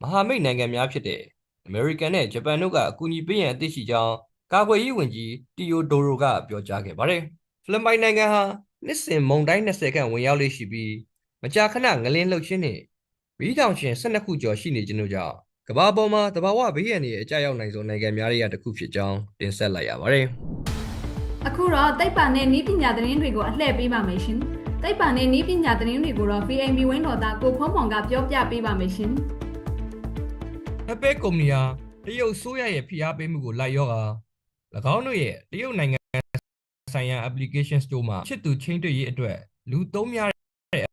Speaker 5: မဟာမိတ်နိုင်ငံများဖြစ်တဲ့ အမေရိကန်နဲ့ဂျပန်တို့ကအကူအညီပေးရန်အသင့်ရှိကြောင်းကာကွယ်ရေးဝန်ကြီးတီယိုဒိုရိုကပြောကြားခဲ့ပါတယ်။ဖိလစ်ပိုင်နိုင်ငံဟာနှစ်စဉ်မုန်တိုင်း20ခန့်ဝင်ရောက်လေ့ရှိပြီးမကြာခဏငလင်းလှုပ်ခြင်းနဲ့မီးတောင်ရှင်12ခုကျော်ရှိနေခြင်းတို့ကြောင့်ကမ္ဘာပေါ်မှာတဘာဝဘေးရန်တွေအကြရောက်နိုင်ဆုံးနိုင်ငံများတွေကတစ်ခုဖြစ်ကြောင်းတင်ဆက်လိုက်ရပါတယ်။
Speaker 1: အခုတော့တိတ်ပါနဲ့နီးပညာသတင်းတွေကိုအလှည့်ပေးပါမယ်ရှင်သိပ္ပံနဲ့နည်းပညာသတင်းတွေကိုတော့ VAB ဝင်းတော်သားကိုဖုံးမောင်ကပြောပြပေးပါမယ်ရှင်
Speaker 5: Apple ကုမ္ပဏီဟာတရုတ်ဆိုးရရဲ့ဖိအားပေးမှုကိုလိုက်ရောက၎င်းတို့ရဲ့တရုတ်နိုင်ငံဆိုင်ရာ application store မှာချစ်သူချင်းတွေ့ရေးအတွက်လူသုံးများတဲ့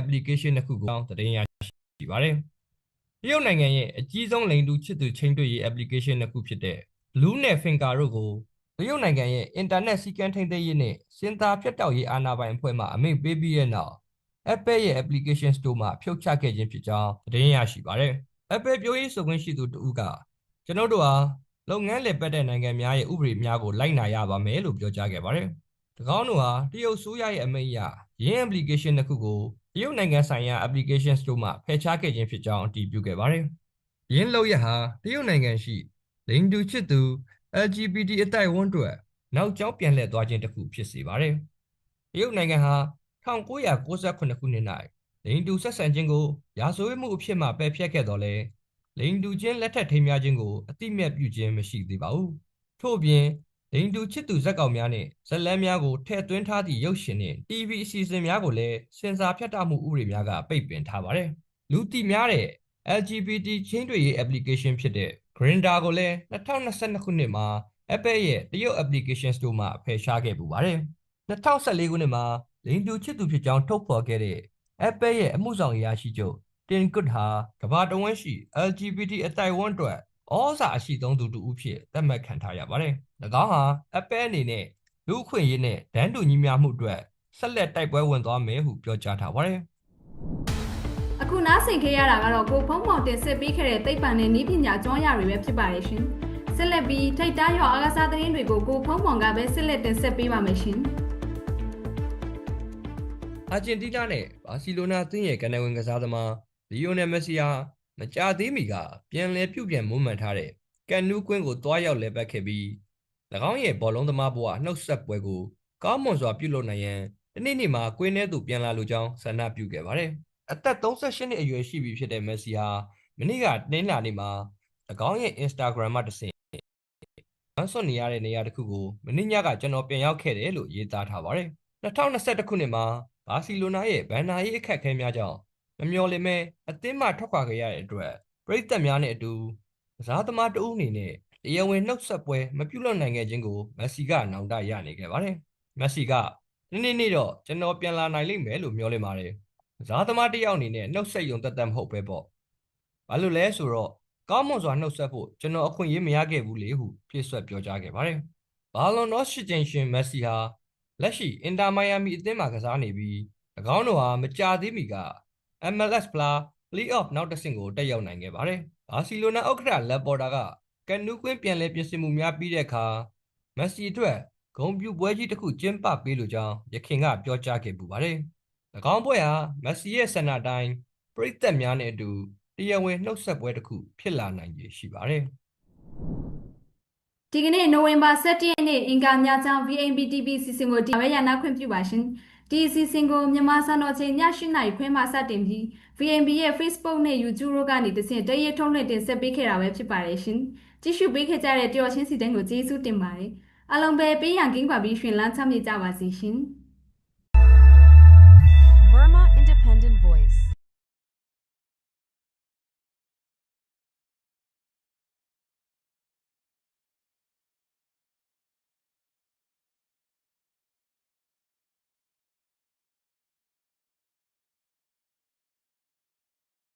Speaker 5: application တစ်ခုကိုတင်ရရှိပါတယ်။တရုတ်နိုင်ငံရဲ့အကြီးဆုံးလိမ်တူချစ်သူချင်းတွေ့ရေး application တစ်ခုဖြစ်တဲ့ Blue နဲ့ Finger တို့ကိုတရုတ်နိုင်ငံရဲ့ internet စီကံထိန်းသိမ်းရေးနဲ့စင်တာဖြတ်တောက်ရေးအာဏာပိုင်အဖွဲ့မှအမိန့်ပေးပြီးတဲ့နောက် Apple ရဲ့ application store မှာဖြုတ်ချခဲ့ခြင်းဖြစ်ကြောင်းသတင်းရရှိပါတယ်။ Apple ပြောရေးဆိုခွင့်ရှိသူတဦးကကျွန်တော်တို့ဟာလုပ်ငန်းလည်ပတ်တဲ့နိုင်ငံများရဲ့ဥပဒေများကိုလိုက်နာရပါမယ်လို့ပြောကြားခဲ့ပါတယ်။၎င်းတို့ဟာတရုတ်ဆိုးရရဲ့အမိန့်အရရင်း application တစ်ခုကိုတရုတ်နိုင်ငံဆိုင်ရာ application store မှာဖယ်ရှားခဲ့ခြင်းဖြစ်ကြောင်းအတည်ပြုခဲ့ပါတယ်။ရင်းလောက်ရဟာတရုတ်နိုင်ငံရှိလိင်တူချစ်သူ LGBT အတိုက်အဝန်းတွေနောက်ကျောင်းပြန်လှည့်သွားခြင်းတစ်ခုဖြစ်စေပါတယ်။တရုတ်နိုင်ငံဟာ1998ခုနှစ်၌ လိင်တူဆက်ဆံခြင်းကိုရာဇဝတ်မှုအဖြစ်မှပယ်ဖျက်ခဲ့တော်လဲလိင်တူချင်းလက်ထက်ထိမ်းများခြင်းကိုအတိအမြတ်ပြုခြင်းမရှိသေးပါဘူး။ထို့အပြင်လိင်တူချစ်သူဇက်ကောင်များနှင့်ဇက်လန်းများကိုထည့်သွင်းထားသည့်ရုပ်ရှင်နှင့် TV အစီအစဉ်များကိုလည်းစင်ဆာဖြတ်တောက်မှုဥပဒေများကပိတ်ပင်ထားပါတယ်။လူသိများတဲ့ LGBT ချင်းတွေရေး application ဖြစ်တဲ့ Grindr ကိုလည်း2022ခုနှစ်မှာ Apple ရဲ့တရုတ် application store မှာဖယ်ရှားခဲ့ပူပါတယ်။2014ခုနှစ်မှာလိင်တူချစ်သူဖြစ်ကြောင်းထုတ်ဖော်ခဲ့တဲ့ Apple ရဲ့အမှုဆောင်အရာရှိချုပ် Tim Cook ဟာကမ္ဘာတဝန်းရှိ LGBT အတိုင်ဝန်းအတွက်ဩဇာအရှိဆုံးသူတူဦးဖြစ်သတ်မှတ်ခံထားရပါတယ်။၎င်းဟာ Apple အနေနဲ့လူ့အခွင့်အရေးနဲ့ဒန်းတူညီမျှမှုအတွက်ဆက်လက်တိုက်ပွဲဝင်သွားမယ်ဟုပြောကြားထားပါတယ်။
Speaker 1: အခုနားဆင်ခဲ့ရတာကတော့ကိုဖုံးမောင်တင်ဆက်ပေးခဲ့တဲ့သိပ္ပံနဲ့နည်းပညာကျောင်းရတွေပဲဖြစ်ပါတယ်ရှင်ဆက်လက်ပြီးထိတ်သားရောအားကစားသတင်းတွေကိုကိုဖုံးမောင်ကပဲဆက်လက်တင်ဆက်ပေးပါမယ်ရှင်
Speaker 5: အာဂျင်တီးနားနဲ့ဘာစီလိုနာအသင်းရဲ့ကနေဝင်ကစားသမားလီယိုနယ်မက်ဆီဟာမကြာသေးမီကပြန်လည်ပြုတ်ပြန်မွမ်းမံထားတဲ့ကန်နူးကွင်းကိုတွားရောက်လဲပတ်ခဲ့ပြီး၎င်းရဲ့ဘောလုံးသမားဘဝနှုတ်ဆက်ပွဲကိုကောင်းမွန်စွာပြုလုပ်နိုင်ရန်ဒီနေ့နေ့မှာကွင်းထဲသို့ပြန်လာလိုကြောင်းဆန္ဒပြုခဲ့ပါတယ်။အသက်38နှစ်အရွယ်ရှိပြီဖြစ်တဲ့မက်ဆီဟာမနေ့ကတင်းလာနေ့မှာ၎င်းရဲ့ Instagram မှာတစ်ဆင့်ဝမ်းဆွနေရတဲ့နေရာတစ်ခုကိုမနေ့ညကကျွန်တော်ပြန်ရောက်ခဲ့တယ်လို့ရေးသားထားပါတယ်။2021ခုနှစ်မှာ ဘာစီလိုနာရဲ့ဘန်နာရေးအခက်အခဲများကြောင့်မမျှော်လင့်မဲအသင်းမှထွက်ခွာခဲ့ရတဲ့အတွက်ပရိသတ်များနဲ့အတူကစားသမားတဦးအနေနဲ့တရားဝင်နှုတ်ဆက်ပွဲမပြုလုပ်နိုင်ခဲ့ခြင်းကိုမက်ဆီကနောင်တရနေခဲ့ပါတယ်။မက်ဆီကဒီနေ့နေ့တော့ကျွန်တော်ပြန်လာနိုင်လိမ့်မယ်လို့မျှော်လင့်ပါတယ်။ကစားသမားတစ်ယောက်အနေနဲ့နှုတ်ဆက်ယုံသက်သက်မဟုတ်ပဲပေါ့။ဘာလို့လဲဆိုတော့ကောင်းမွန်စွာနှုတ်ဆက်ဖို့ကျွန်တော်အခွင့်အရေးမရခဲ့ဘူးလေဟုဖြည့်ဆွတ်ပြောကြားခဲ့ပါတယ်။ဘာလွန်တော့ရှစ်ကျင်းရှင်မက်ဆီဟာ လက်ရှိအင်တာမိုင်ယာမီအသင်းမှာကစားနေပြီး၎င်းတို့ဟာမကြာသေးမီက MLS Plus Playoff နောက်တစ်ဆင့်ကိုတက်ရောက်နိုင်ခဲ့ပါတယ်။ဘာစီလိုနာဥက္ကဋ္ဌလက်ပေါ်တာကကန်နူးကွင်းပြန်လည်ပြင်ဆင်မှုများပြီးတဲ့အခါမက်ဆီအတွက်ဂုံပြူပွဲကြီးတစ်ခုကျင်းပပေးလိုကြောင်းရခင်ကပြောကြားခဲ့ပူပါတယ်။၎င်းပွဲဟာမက်ဆီရဲ့ဆန္ဒတိုင်းပရိသတ်များနဲ့အတူတရားဝင်နှုတ်ဆက်ပွဲတစ်ခုဖြစ်လာနိုင်ရရှိပါတယ်။
Speaker 1: ဒီကနေ့နိုဝင်ဘာ17ရက်နေ့အင်္ဂါညချောင်း VNB TV စီစဉ်ကိုဒီဝဲရနာခွင့်ပြုပါရှင်ဒီစီစဉ်ကိုမြန်မာစံတော်ချိန်ည8:00နာရီခွဲမှစတင်ပြီး VNB ရဲ့ Facebook နဲ့ YouTube တို့ကနေတဆင့်တရေထုံးလွှင့်တင်ဆက်ပေးခဲ့တာပဲဖြစ်ပါတယ်ရှင်ကြည့်ရှုပေးခဲ့ကြတဲ့တယောချင်းစီတိုင်းကိုကျေးဇူးတင်ပါတယ်အလုံးပဲပေးရန်ကင်းပါပြီးရှင်လန်းချမ်းမြေ့ကြပါစီရှင်
Speaker 6: Burma